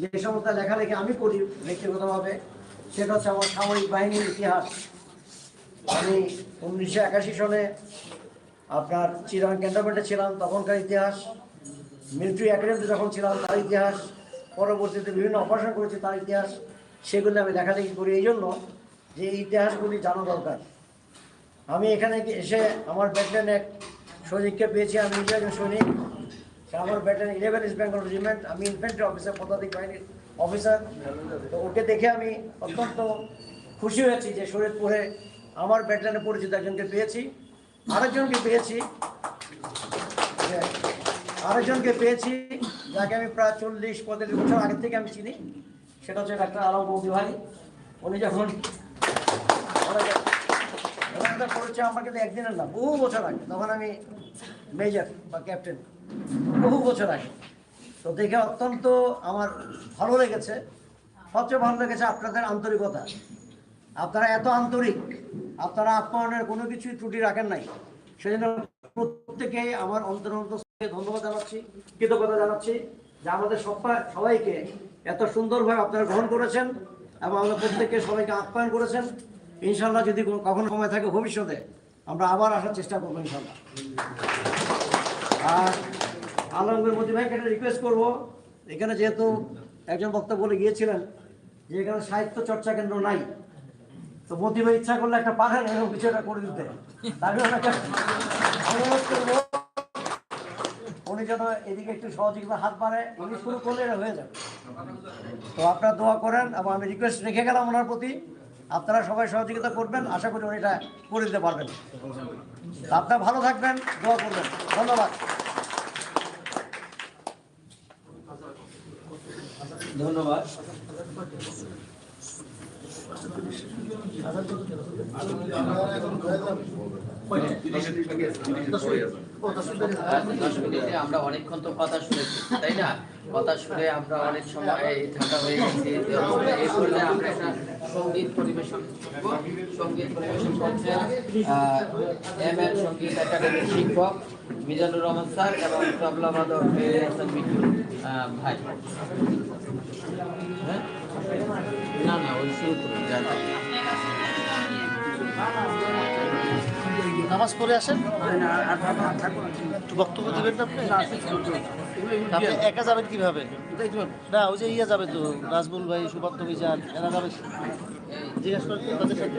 যে সমস্ত লেখালেখি আমি করি ব্যক্তিগতভাবে, সেটা হচ্ছে আমার সামরিক বাহিনীর ইতিহাস। আমি উনিশশো একাশি সনে আপনার চিরাং ক্যান্টনমেন্টে ছিলাম, তখনকার ইতিহাস। মিলিটারি একাডেমিতে যখন ছিলাম, তার ইতিহাস। পরবর্তীতে বিভিন্ন অপারেশন করেছি, তার ইতিহাস। সেগুলো আমি লেখালেখি করি। এই জন্য যে ইতিহাসগুলি জানা দরকার। আমি এখানে এসে আমার ব্যাটালিয়ন এক সৈনিককে পেয়েছি, আমি নিজে একজন সৈনিক। আমার battalion eleven east Bengal regiment আমি ইনফেন্ট্রি অফিসার পদাতিক বাহিনীর অফিসার তো ওকে দেখে আমি অত্যন্ত খুশি হয়েছি যে শরীরপুরে আমার ব্যাটালিয়নে পরিচিত একজনকে পেয়েছি। আরেকজনকে পেয়েছি আরেকজনকে পেয়েছি যাকে আমি প্রায় চল্লিশ পঁয়তাল্লিশ বছর আগে থেকে আমি চিনি। সেটা হচ্ছে ডাক্তার আলম বৌদি ভাই উনি যখন করেছে আমার কিন্তু একদিনের না বহু বছর আগে, তখন আমি মেজর বা ক্যাপ্টেন বহু বছর আগে। তো দেখে অত্যন্ত আমার ভালো লেগেছে। সবচেয়ে ভালো লেগেছে আপনাদের আন্তরিকতা। আপনারা এত আন্তরিক, আপনারা আপ্যায়নের কোনো কিছুই ত্রুটি রাখেন নাই। সেজন্য প্রত্যেকেই আমার অন্তর্গত ধন্যবাদ জানাচ্ছি, কৃতজ্ঞতা জানাচ্ছি যে আমাদের সবাই সবাইকে এত সুন্দরভাবে আপনারা গ্রহণ করেছেন এবং আমরা প্রত্যেককে সবাইকে আপ্যায়ন করেছেন। ইনশাল্লাহ যদি কখনো সময় থাকে ভবিষ্যতে আমরা আবার আসার চেষ্টা করব ইনশাল্লাহ আর একটা রিকোয়েস্ট করব। এখানে যেহেতু একজন বক্তা বলে গিয়েছিলেন যে এখানে সাহিত্য চর্চা কেন্দ্র নাই, তো মোদী ভাই ইচ্ছা করলে একটা পাঠান এরকম কিছু একটা করে দিতে। উনি যেন এদিকে একটু সহযোগিতা হাত বাড়ে উনি করলে এটা হয়ে তো আপনারা দোয়া করেন, এবং আমি রিকোয়েস্ট রেখে গেলাম ওনার প্রতি। আপনারা সবাই সহযোগিতা করবেন, আশা করি উনি এটা করে দিতে পারবেন। আপনারা ভালো থাকবেন, দোয়া করবেন। ধন্যবাদ। ধন্যবাদ। আমরা অনেকক্ষণ তো কথা শুনেছি, তাই না? কথা শুনে আমরা অনেক সময় ঠান্ডা হয়ে গেছি। আমরা সংগীত পরিবেশন সংগীত পরিবেশন করছেন এম সংগীত একাডেমির শিক্ষক মিজানুর রহমান স্যার এবং তবলা বাদক হাসান মিঠু ভাই। হ্যাঁ? না না ওই শুরু করুন নামাজ পড়ে আসেন? বক্তব্য দেবেন না আপনি? আপনি একা যাবেন কীভাবে? না ওই যে ইয়ে যাবে তো নাজমুল ভাই সুবন্ত মিজান এরা যাবে। জিজ্ঞাসা করেন তো তাদের সাথে।